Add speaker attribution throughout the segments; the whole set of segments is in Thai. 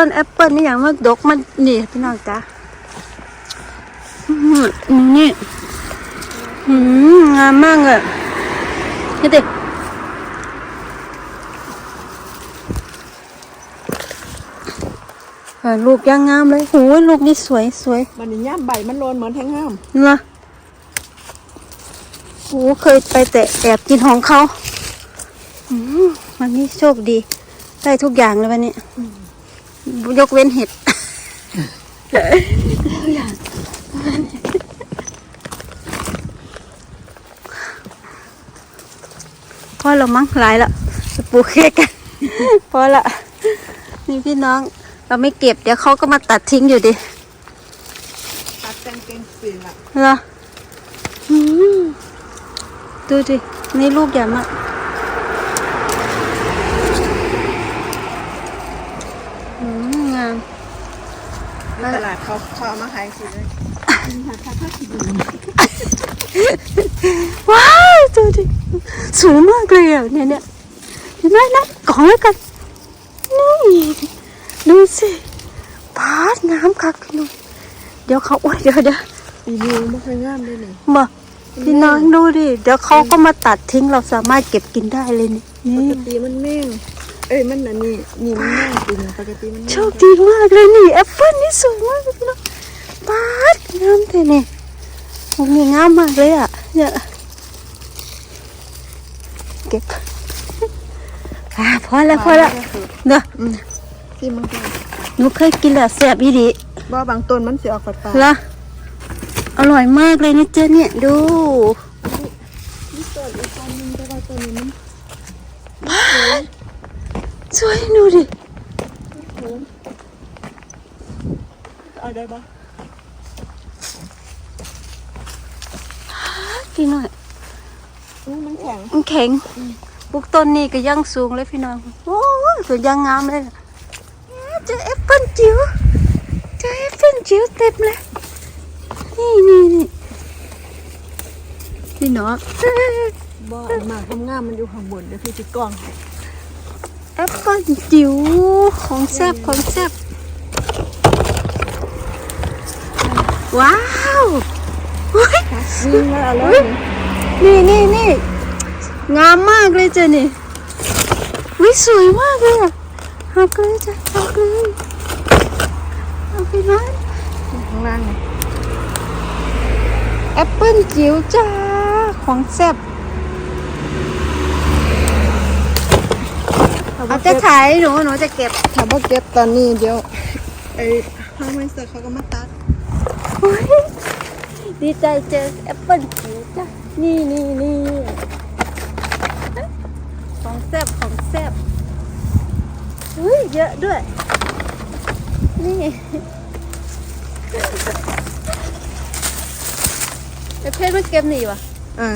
Speaker 1: ต้นแอปเปิลนี่อย่างว่าดกมันนี่พี่น้องจ้านี่อืมงามมากเลยนี่ดิอ่าลูกยังงามเลยโอ้ยลูกนี่สวยสวย
Speaker 2: มันนี่ย่ามใบมันโลนเหมือนแทงงาม
Speaker 1: นะโอ้เคยไปแต่แอบกินของเขาอืมวันนี้โชคดี ได้ทุกอย่างเลยวันนี้ ยกเว้นเห็ดพอเรามั้งหลายละจะปลูกเค้กกันพอละนี่พี่น้องเราไม่เก็บเดี๋ยวเขาก็มาตัดทิ้งอยู่ดิ
Speaker 2: ตัดแตงเก่งสีละ
Speaker 1: เหรออืมดูดิ นี่ลูกใหญ่มากอืมงาม
Speaker 2: ในตลาด เขาเขาเอามาขายสิเลย
Speaker 1: ว้าวดูดิสูงมากเลยอะเนี่ยเนี่ยเห็นไหมนะกล่องแล้วกันนี่ดูสิพาดน้ำคักพี่น้องเดี๋ยวเขาโอ้ยเดี๋ยวเดี๋ยว
Speaker 2: ปีนี้ไม่เคยงามเลยนี่
Speaker 1: มาพี่น้องดูดิเดี๋ยวเขาก็มาตัดทิ้งเราสามารถเก็บกินได้เลยนี่
Speaker 2: ป
Speaker 1: นี่
Speaker 2: กติมันแม่ง เอ้ยมันอันนี้นี่มันแม่งปีนี้ปกติมันแม่ง
Speaker 1: โชคดีมากเลยนี่แอปเปิ้ลนี่สวยมากเลยพี่น้องปาดงามแต่เนี่ยโอ้มีงามมากเลยอะเนี่ยเก็บอ่าพอแล้วพอแล้วเนาะ
Speaker 2: อืมที่มันก็
Speaker 1: หนูเคยกินแล้วแซ่บอีดี
Speaker 2: บ่บางต้นมันเสียออกฝาดๆ
Speaker 1: ละอร่อยมากเลยนะเจ๊เนี่ยดู
Speaker 2: นี่ต้นอีกต้นหนึงแต่ว่าต้นนี้มัน
Speaker 1: สวยดูดิ
Speaker 2: เอาได้บ่
Speaker 1: กินหน่อย
Speaker 2: อู้มันแข็ง
Speaker 1: มันแข็งปลูกต้นนี่ก็ยังสูงเลยพี่น้องโอ้ยสวยยังงามเลยน่ะเจอแอปเปิ้ลจิ๋วเจอแอปเปิ้ลจิ๋วเต็มเลยนี่นี่นี่พี่น้อง
Speaker 2: บ่อันมากงามๆมันอยู่ข้างบนเดี๋ยวพี่สิกล้องให้
Speaker 1: แอปเปิ้ลจิ๋วของแซ่บของแซ่บว้าวเฮ้ย
Speaker 2: นี่แล้วเอาแล้วนี่
Speaker 1: นี่นี่นี่งามมากเลยจ้ะนี่วิสวยมากเลยอะหักเลยจ้ะหักเลยเอาไปนะ
Speaker 2: ข้างล่างนี่
Speaker 1: แอปเปิ้ลจิ๋วจ้าของแซ่บ เอาจะขายหนูหนูจะเก็บ
Speaker 2: ถ้าบ่เก็บตอนนี้เดี๋ยวไอ้ห้างไมเซอร์เขาก็มาตัด
Speaker 1: โอ้ยดีใจเจอแอปเปิ้ลจิ๋วจ้ะนี่นี่นี่ของแซ่บของแซ่บอุ้ยเยอะด้วย นี่ไอเพชรมันเก็บหนีวะ
Speaker 2: อ่า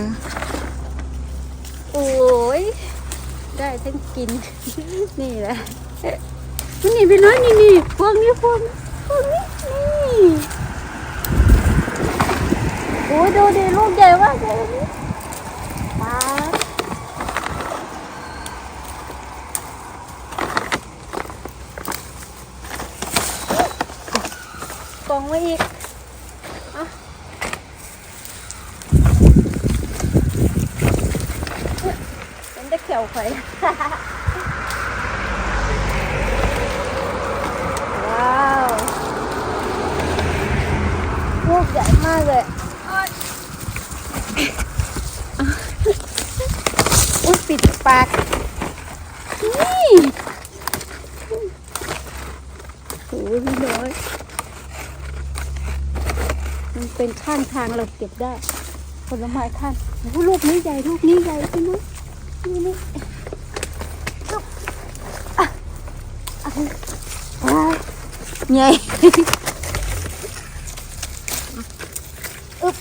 Speaker 1: โอ้ย ได้ทั้งกิน นี่แหละนี่นี่พี่น้อยนี่นี่พวงนี้พวงพวงนี้นี่โอ้ยดูดิลูกใหญ่มากเลยนี่ปาดกองไว้อีกเอา เป็นตะเขียว้าวลูกใหญ่มากเลยอุ้ยปิดปากนี่โอ้ยพี่น้อยมันเป็นข้างทางเราเก็บได้ผลไม้ข้างโอ้ลูกนี้ใหญ่ลูกนี้ใหญ่พี่น้อย นี่นี่ลูกอะอะว้าวใหญ่อึ๊บ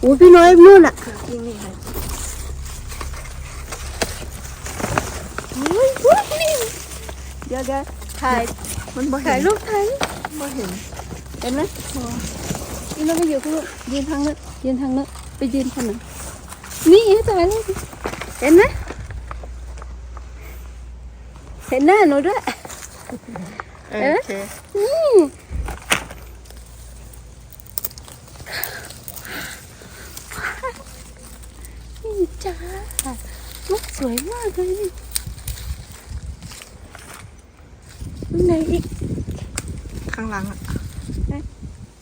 Speaker 1: โอ้ยพี่น้อยนู่นอะ
Speaker 2: จริงนี่ค่ะ
Speaker 1: โอ้ยโอ้ยนี่เดี๋ยวเดี๋ยวถ่าย
Speaker 2: มันบ่
Speaker 1: ถ่า
Speaker 2: เห็
Speaker 1: ย
Speaker 2: น
Speaker 1: รูปถ่าย
Speaker 2: บ่เห็น
Speaker 1: เห็นไหมนี่เราไปอยู่ข้างนู้นยืนทางนู้นยืนทางนู้นไปยืนทางนั้นนี่ถ่ายเลยเห็นไหมเห็นหน้าหนูด้วย
Speaker 2: เออโอเค
Speaker 1: นี่นี่จ้าลูกสวยมากเลยนี่ข้างในอีก
Speaker 2: ข้างหลังอะ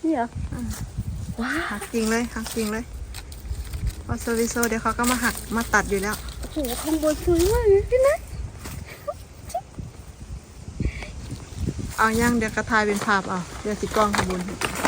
Speaker 1: นี่เหรอว้า
Speaker 2: หักจริงเลยหักจริงเลย พอโซวิโซเดี๋ยวเขาก็มาหักมาตัดอยู่แล้ว
Speaker 1: โอ้โหข้างบนสวยมากเลยพี่นะ
Speaker 2: เอาย่างเดี๋ยวกระทายเป็นภาพเอาเดี๋ยวสิกล้องขางบวน
Speaker 1: โ